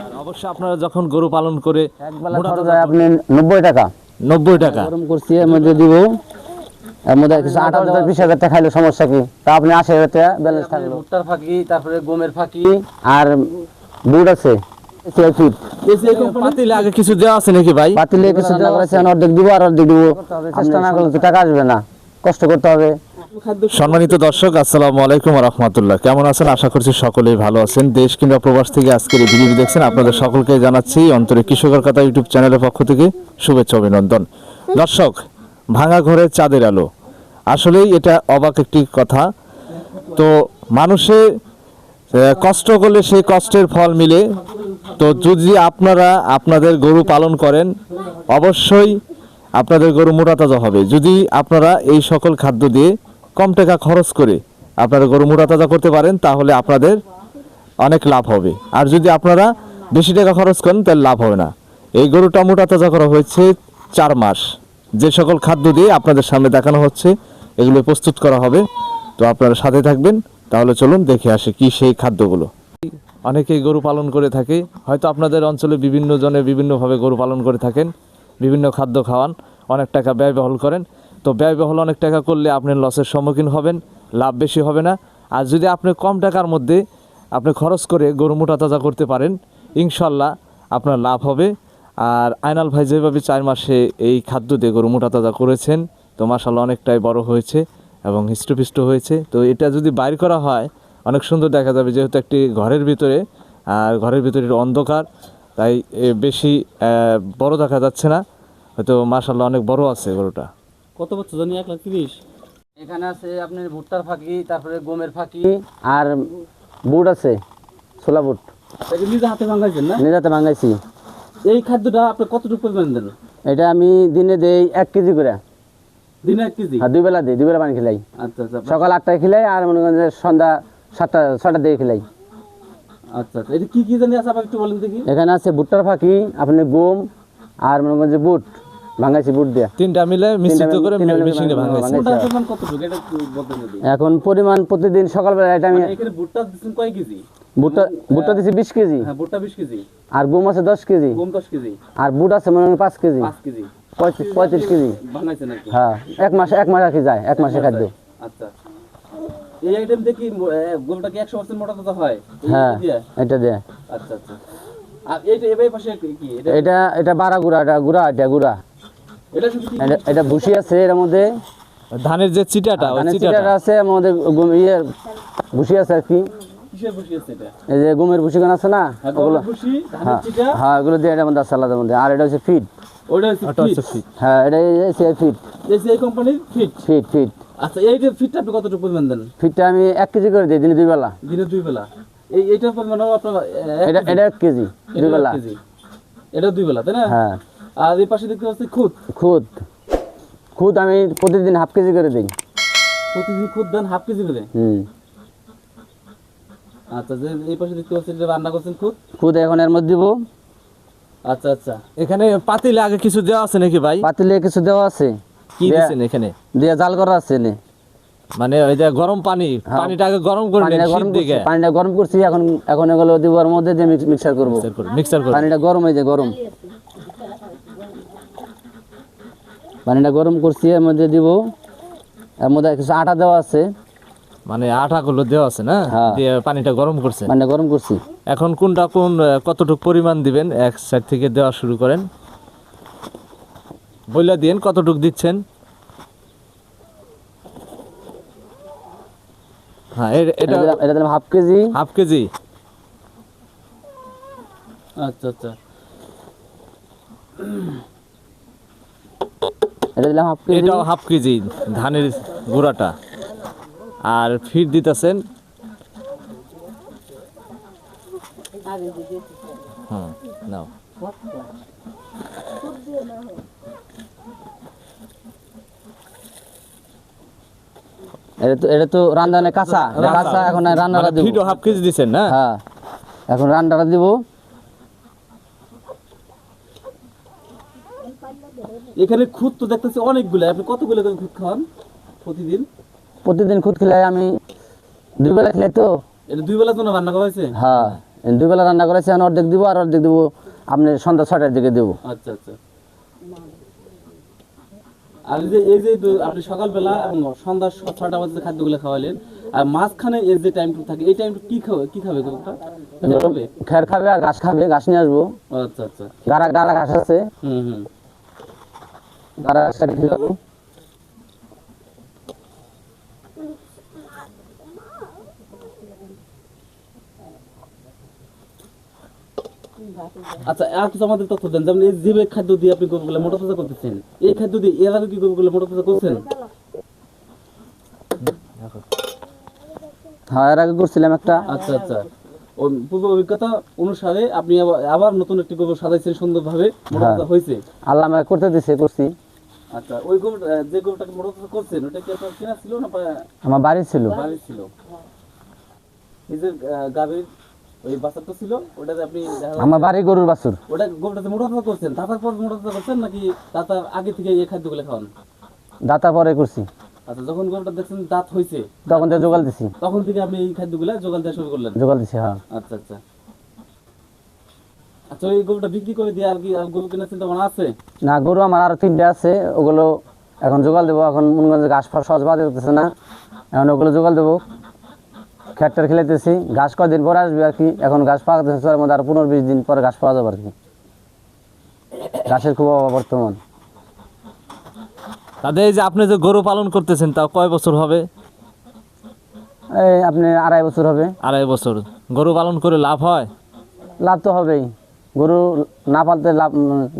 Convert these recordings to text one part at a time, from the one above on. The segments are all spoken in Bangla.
আর অবশ্যই আপনারা যখন গরু পালন করে আপনি নব্বই টাকা। নব্বই টাকা। গরম করছি এর মধ্যে দিব। এর মধ্যে কিছু আটা দশ বিশ হাজার টাকা খাইলে সমস্যা কি? তা আপনি আশি হাজার টাকা ব্যালেন্স থাকল। ভুট্টার ফাঁকি তারপরে গমের ফাঁকি। আর বুট আছে ছয় ফিট। পাতিলে আগে কিছু দেওয়া আছে নাকি ভাই? বাতিলে কিছু দেওয়া আছে অর্ধেক দিব আর অর্ধেক দিব। চেষ্টা না করলে টাকা আসবে না। কষ্ট করতে হবে। সম্মানিত দর্শক, আসসালামু আলাইকুম রহমতুল্লাহ কেমন আছেন? আশা করছি সকলেই ভালো আছেন। দেশ কিংবা প্রবাস থেকে আজকের এই ভিডিও দেখছেন, আপনাদের সকলকে জানাচ্ছি অন্তরে কৃষকের কথা ইউটিউব চ্যানেলের পক্ষ থেকে শুভেচ্ছা অভিনন্দন। দর্শক, ভাঙা ঘরে চাঁদের আলো। আসলেই এটা অবাক একটি কথা। তো মানুষে কষ্ট করলে সেই কষ্টের ফল মিলে। তো যদি আপনারা আপনাদের গরু পালন করেন, অবশ্যই আপনাদের গরু মোটা তাজা হবে। যদি আপনারা এই সকল খাদ্য দিয়ে কম টাকা খরচ করে আপনারা গরু মোটা তাজা করতে পারেন, তাহলে আপনাদের অনেক লাভ হবে। আর যদি আপনারা বেশি টাকা খরচ করেন, তাহলে লাভ হবে না। এই গরুটা মোটা তাজা করা হয়েছে চার মাস। যে সকল খাদ্য দিয়ে আপনাদের সামনে দেখানো হচ্ছে, এগুলো প্রস্তুত করা হবে। তো আপনারা সাথে থাকবেন, তাহলে চলুন দেখে আসে কি সেই খাদ্যগুলো। অনেকেই গরু পালন করে থাকে, হয়তো আপনাদের অঞ্চলে বিভিন্ন জনে বিভিন্নভাবে গরু পালন করে থাকেন, বিভিন্ন খাদ্য খাওয়ান, অনেক টাকা ব্যয়বহুল করেন। তো ব্যয়বহুল অনেক টাকা করলে আপনি লসের সম্মুখীন হবেন, লাভ বেশি হবে না। আর যদি আপনি কম টাকার মধ্যে আপনি খরচ করে গরু মোটা তাজা করতে পারেন, ইনশাল্লাহ আপনার লাভ হবে। আর আয়নাল ভাই যেভাবে চার মাসে এই খাদ্য দিয়ে গরু মোটা তাজা করেছেন, তো মাসাল্লাহ অনেকটাই বড় হয়েছে এবং হৃষ্টপুষ্ট হয়েছে। তো এটা যদি বাইর করা হয়, অনেক সুন্দর দেখা যাবে যেহেতু একটি ঘরের ভিতরে, আর ঘরের ভিতরে অন্ধকার, তাই বেশি বড় দেখা যাচ্ছে না। হয়তো মাসাল্লাহ অনেক বড় আছে গরুটা। কত বছর জানি? এক লাখ তিরিশ। এখানে আছে আপনার ভুট্টার ফাঁকি তারপরে গমের ফাঁকি আর বুট আছে ছোলা বুট। নিজে হাতে ভাঙাইছেন না? নিজাতে ভাঙাইছি। এই খাদ্যটা আপনি কতটুকু পরিমাণ দেন? এটা আমি দিনে দেই এক কেজি করে। দিনে এক কেজি? আর দুই বেলা দিই দুই বেলা পানি খিলাই। আচ্ছা আচ্ছা। সকাল আটটায় খিলাই আর মনে করেন সন্ধ্যা সাতটা ছটার দিকে খিলাই। আচ্ছা আচ্ছা। এটা কি কি জানি আছে আমাকে একটু বলেন দেখি। এখানে আছে ভুট্টার ফাঁকি আপনি গম আর মনে করেন যে বুট। ভাঙাইছি বুট দিয়ে। তিনটা মিলে মিশ্রিত করে মেশিনে ভাঙাইছে। যদি এখন পরিমাণ প্রতিদিন সকালবেলা এটা আমি মানে এখানে ভুট্টা দিচ্ছেন কয় কেজি? ভুট্টা ভুট্টা দিছি বিশ কেজি। হ্যাঁ ভুট্টা বিশ কেজি। আর গম আছে দশ কেজি। গম দশ কেজি। আর বুট আছে মনে করেন পাঁচ কেজি। পাঁচ কেজি। পঁয়ত্রিশ পঁয়ত্রিশ কেজি। ভাঙাইছেন আর কি। হ্যাঁ এক মাস এক মাস রাখি যায় এক মাসে খাদ্য। আচ্ছা এই আইটেম দেখি গমটা কি একশো পার্সেন্ট মোটা তাজা হয়? হ্যাঁ এটা দিয়ে? আচ্ছা আচ্ছা। আর এইটা এবার পাশে কি এটা এটা এটা বাড়া গুড়া এটা গুড়া এটা গুড়া। এটা ভুসি আছে এর মধ্যে। ধানের যে চিটাটা ওই চিটাটা। আছে গম- ইয়ে ভুসি আছে আর কি। কিসের বসিয়েছে এটা? এই যে গমের ভুসি গান আছে না হ্যাঁ, ওগুলো গমের ভুসি, ধানের হ্যাঁ হ্যাঁ ওগুলো দিয়ে এটার মধ্যে আছে আলাদার মধ্যে। আর এটা হচ্ছে ফিট ওটা হচ্ছে ফিট। ফিট হ্যাঁ এটা ফিট এই কোম্পানির ফিট ফিট ফিট আচ্ছা ফিটটা আপনি কতটুকু পরিমাণ দেন? ফিটটা আমি এক কেজি করে দিই দিনে দুই বেলা। দিনে দুই বেলা। এই এইটার পরিমাণ আপনার এটা এটা এক কেজি দুই বেলা। কেজি। দুই বেলা তাই না? হ্যাঁ। আর এই পাশে দেখতে পাচ্ছি খুদ। খুদ। খুদ আমি প্রতিদিন হাফ কেজি করে দিই। প্রতিদিন খুদ দেন হাফ কেজি করে? হুম। আচ্ছা যে এই পাশে দেখতে পাচ্ছি যে রান্না করছেন খুদ? খুদ এখন এর মধ্যে দিব। আচ্ছা আচ্ছা। এখানে পাতিলে আগে কিছু দেওয়া আছে নাকি ভাই? পাতিলে কিছু দেওয়া আছে। কি দেয়া- দিচ্ছেন এখানে? দিয়ে জাল করা আছে নে মানে ওই যে গরম পানি। পানিটা আগে গরম করে পানিটা গরম করছি পানিটা গরম করছি এখন এখন এগুলো দিব মধ্যে দিয়ে মিক্সার করব। মিক্সার করে পানিটা গরম হয়ে যায় গরম। পানিটা গরম করছি এর মধ্যে দিব এর মধ্যে কিছু আটা দেওয়া আছে। মানে আটাগুলো দেওয়া আছে না? হ্যাঁ। দিয়ে পানিটা গরম করছে? পানিটা গরম করছি। এখন কোনটা কোন কতটুকু পরিমাণ দিবেন? এক সাইড থেকে দেওয়া শুরু করেন। বইলা দিন কতটুকু দিচ্ছেন? হ্যাঁ এটা এটা এটা দিলাম হাফ কেজি। Half KG. আচ্ছা আচ্ছা। এটা দিলাম হাফ কেজি। এটাও হাফ কেজি ধানের গুঁড়াটা। আর দিতেছেন। হুম নাও। এটা তো এটা তো রান্নানে কাঁচা। কাঁচা এখন রান্নাটা দিব। ফিটও হাফ কেজি না? হ্যাঁ। এখন রান্নাটা দিব। এখানে খুদ তো দেখতেছি অনেকগুলো। আপনি কতগুলো করে খুদ খাওয়ান প্রতিদিন? প্রতিদিন খুদ খেলে আমি দুই বেলা খেলে তো। এটা দুই বেলা জন্য রান্না করা হয়েছে? হ্যাঁ দুই বেলা রান্না করেছি এখন অর্ধেক দিব আর অর্ধেক দিব আপনি সন্ধ্যা ছটার দিকে দেবো। আচ্ছা আচ্ছা। আর যে এই যে আপনি সকালবেলা এবং সন্ধ্যা ছটা বাজে খাদ্যগুলো খাওয়ালেন আর মাঝখানে এই যে টাইমটুকু থাকে এই টাইমটুকু কি খাবে কি খাবে খাবে? খের খাবে আর ঘাস খাবে ঘাস নিয়ে আসব। আচ্ছা আচ্ছা। গাড়া গাড়া ঘাস আছে। হুম হুম। আচ্ছা আর কিছু আমাদের তথ্য দেন। যেমন এই খাদ্য দিয়ে আপনি গরুগুলো মোটা তাজা করতেছেন এই খাদ্য দিয়ে এর আগে কি গরুগুলো মোটা তাজা করছেন? হ্যাঁ এর আগে করছিলাম একটা। আচ্ছা আচ্ছা। পূর্ব অভিজ্ঞতা অনুসারে আপনি আবার- নতুন একটি গরু সাজাইছেন সুন্দরভাবে মোটা তাজা হয়েছে। আল্লাহ করতে দিছে করছি। আচ্ছা ওই গরু যে গরুটাকে মোটা করছেন ওটা কি আপনার কেনা ছিল না আমার বাড়ি ছিল। আহ, গাভীর ওই বাচ্চাটা ছিল ওটাতে আপনি আমার বাড়ি গরুর বাছুর। ওটা গরুটাতে মোটা করছেন তাতার পর মোটা তাজা করছেন নাকি তাতার আগে থেকে এই খাদ্যগুলো খাওয়ান? দাতা পরে করছি। আচ্ছা যখন গরুটা দেখছেন দাঁত হয়েছে তখন তো জোগাল দিছি। তখন থেকে আপনি এই খাদ্যগুলো জোগান দেওয়া শুরু করলেন? জোগাল দিছি হ্যাঁ। আচ্ছা আচ্ছা। আচ্ছা এই গরুটা বিক্রি করে দিয়ে আর কি আর গরু কেনার চিন্তা ভাবনা আছে? না গরু আমার আরও তিনটে আছে ওগুলো এখন জোগাল দেবো এখন মনে করেন ঘাস ফাস সহজ বাদ দিতেছে না এখন ওগুলো জোগাল দেবো। খেটটার খেলাইতেছি ঘাস কদিন পরে আসবে আর কি এখন ঘাস পাওয়া যাচ্ছে মধ্যে আর পনেরো বিশ দিন পরে ঘাস পাওয়া যাবে আর কি। ঘাসের খুব অভাব বর্তমান। তাদের এই যে আপনি যে গরু পালন করতেছেন তা কয় বছর হবে? এই আপনি আড়াই বছর হবে। আড়াই বছর। গরু পালন করে লাভ হয়? লাভ তো হবেই। গরু না পালতে লাভ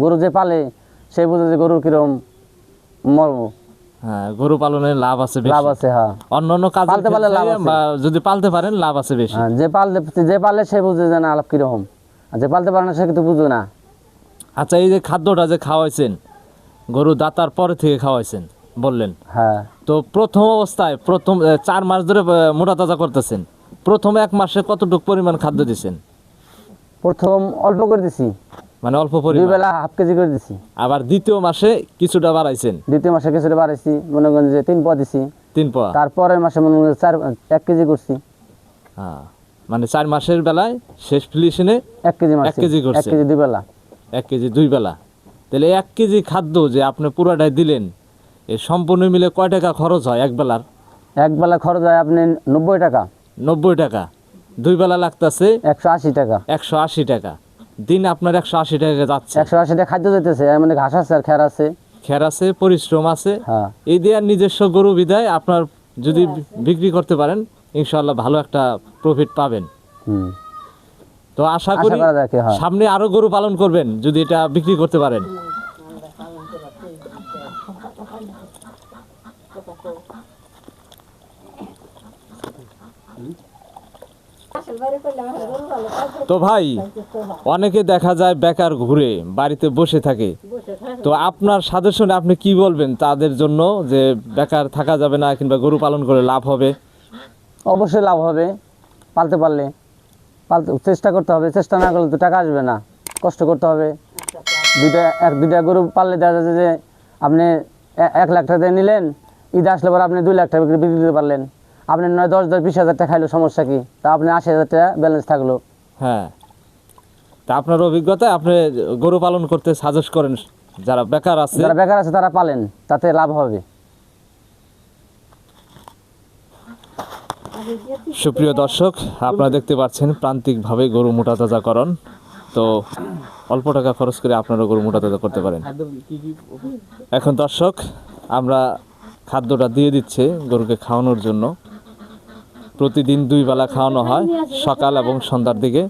গরু যে পালে সে বুঝে যে গরুর কিরম মরব। হ্যাঁ গরু পালনে লাভ আছে লাভ আছে হ্যাঁ। অন্য অন্য কাজ পালতে পারলে লাভ যদি পালতে পারেন লাভ আছে বেশি। হ্যাঁ, যে পালতে যে পালে সে বুঝে যে না লাভ কীরকম। আর যে পালতে পারে না সে কিন্তু বুঝবে না। আচ্ছা এই যে খাদ্যটা যে খাওয়াইছেন গরু দাতার পরে থেকে খাওয়াইছেন বললেন। হ্যাঁ। তো প্রথম অবস্থায় প্রথম চার মাস ধরে মোটা তাজা করতেছেন। প্রথম এক মাসে কতটুকু পরিমাণ খাদ্য দিছেন? প্রথম অল্প করে দিছি। মানে অল্প দুই পরিমাণ বেলা হাফ কেজি করে দিছি। আবার দ্বিতীয় মাসে কিছুটা বাড়াইছেন? দ্বিতীয় মাসে কিছুটা বাড়াইছি মনে করেন যে তিন পা দিছি। তিন পোয়া? তারপরের মাসে মনে করেন চার এক কেজি করছি। হ্যাঁ মানে চার মাসের বেলায় শেষ ফিলিশনে এক কেজি মারছি। কেজি করছে। এক কেজি দুই বেলা। এক কেজি দুই বেলা। তাহলে এক কেজি খাদ্য যে আপনি পুরাটাই দিলেন এই সম্পূর্ণ মিলে কয় টাকা খরচ হয় এক বেলার? এক বেলা খরচ হয় আপনি নব্বই টাকা। নব্বই টাকা। দুই বেলা লাগতেছে একশো আশি টাকা। একশো আশি টাকা। দিন আপনার একশো আশি টাকা যাচ্ছে। একশো আশি টাকা খাদ্য যেতেছে মধ্যে ঘাস আছে আর খের আছে। খের আছে পরিশ্রম আছে। হ্যাঁ। এই দিয়ে আর নিজস্ব গরু বিদায় আপনার যদি বিক্রি করতে পারেন ইনশাল্লাহ ভালো একটা প্রফিট পাবেন। তো আশা করি হ্যাঁ। সামনে আরও গরু পালন করবেন যদি এটা বিক্রি করতে পারেন। তো ভাই, অনেকে দেখা যায় বেকার ঘুরে বাড়িতে বসে থাকে। তো আপনার সাজেশনে আপনি কি বলবেন তাদের জন্য যে বেকার থাকা যাবে না কিংবা গরু পালন করে লাভ হবে? অবশ্যই লাভ হবে। পালতে পারলে, পালতে চেষ্টা করতে হবে। চেষ্টা না করলে তো টাকা আসবে না। কষ্ট করতে হবে। দুইটা, এক, দুইটা গরু পাললে দেখা যাচ্ছে যে আপনি এক লাখ টাকা নিলেন, ঈদ আসলে পর আপনি দুই লাখ টাকা বিক্রি দিতে পারলেন। আপনি নয় দশ দশ বিশ হাজার টাকা খাইলো সমস্যা কি? তা আপনি আশি হাজার টাকা ব্যালেন্স থাকল। হ্যাঁ। তা আপনার অভিজ্ঞতায় আপনি গরু পালন করতে সাজেস্ট করেন যারা বেকার আছে। যারা বেকার আছে তারা পালেন তাতে লাভ হবে। সুপ্রিয় দর্শক আপনারা দেখতে পাচ্ছেন প্রান্তিকভাবে গরু মোটা তাজা তাজাকরণ। তো অল্প টাকা খরচ করে আপনারা গরু মোটা তাজা করতে পারেন। এখন দর্শক আমরা খাদ্যটা দিয়ে দিচ্ছে গরুকে খাওয়ানোর জন্য। প্রতিদিন দুই বেলা খাওয়ানো হয় সকাল এবং সন্ধ্যার দিকে।